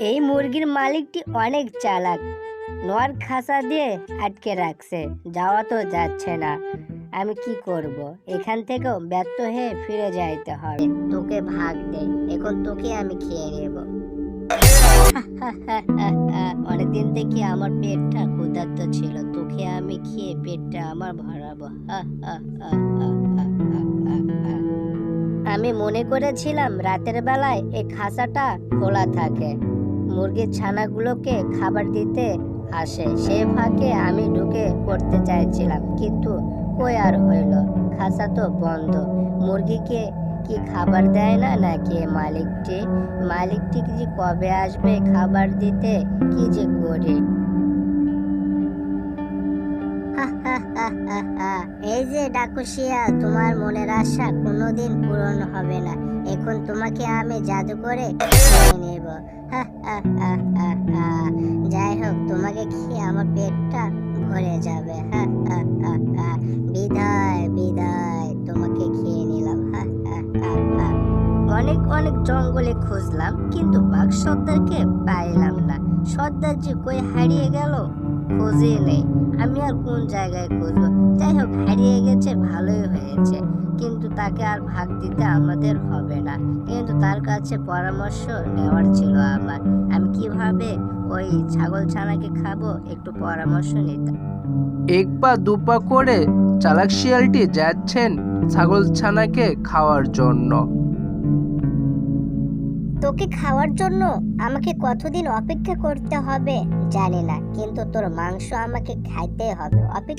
এই মুরগির মালিকটি অনেক চালাক। নর খাসা দিয়ে আটকে রাখছে। যাওয়া তো যাচ্ছে না। আমি কি করব? এখান থেকেও ব্যর্থ হয়ে ফিরে যাইতে হবে। তোকে ভাগ দে। এখন তোকে আমি খেয়ে নেব। অনেকদিন থেকে আমার পেটটা ক্ষুধার্ত ছিল। তোকে আমি খেয়ে পেটটা আমার ভরাবো। আমি মনে করেছিলাম রাতের বেলায় এই খাসাটা খোলা থাকে। মুরগির ছানাগুলোকে খাবার দিতে আসে। সে ফাঁকে আমি ঢুকে পড়তে চাইছিলাম, কিন্তু কই আর হইল? খাঁচা তো বন্ধ। মুরগিকে কি খাবার দেয় না নাকি মালিকটি? মালিকটি কি যে কবে আসবে খাবার দিতে, কি যে করি? এই যে ডাকুশিয়া, তোমার মনের আশা কোনোদিন পূরণ হবে না। এখন তোমাকে আমি জাদু করে নেব। যাই হোক, তোমাকে খেয়ে আমার পেটটা ভরে যাবে। বিদায় বিদায়, তোমাকে খেয়ে নিলাম। অনেক অনেক জঙ্গলে খুঁজলাম, কিন্তু বাঘ সর্দারকে পাইলাম না। সর্দার যে কই হারিয়ে গেল? খুঁজে নেই। আর কোন জায়গায় খুঁজবো যাই হোক, হারিয়ে গেছে, ভালোই হয়েছে। কিন্তু তাকে আর ভাগ দিতে আমাদের হবে না। কিন্তু তার কাছে পরামর্শ নেওয়ার ছিল আমার। আমি কীভাবে ওই ছাগল ছানাকে খাব? একটু পরামর্শ নিতাম এক পা দু পা করে চালাক শিয়ালটি যাচ্ছেন ছাগল ছানাকে খাওয়ার জন্য। তোকে খাওয়ার জন্য আমাকে কতদিন অপেক্ষা করতে হবে জানি না, কিন্তু তোর মাংস আমাকে খাইতে হবে। অপেক্ষা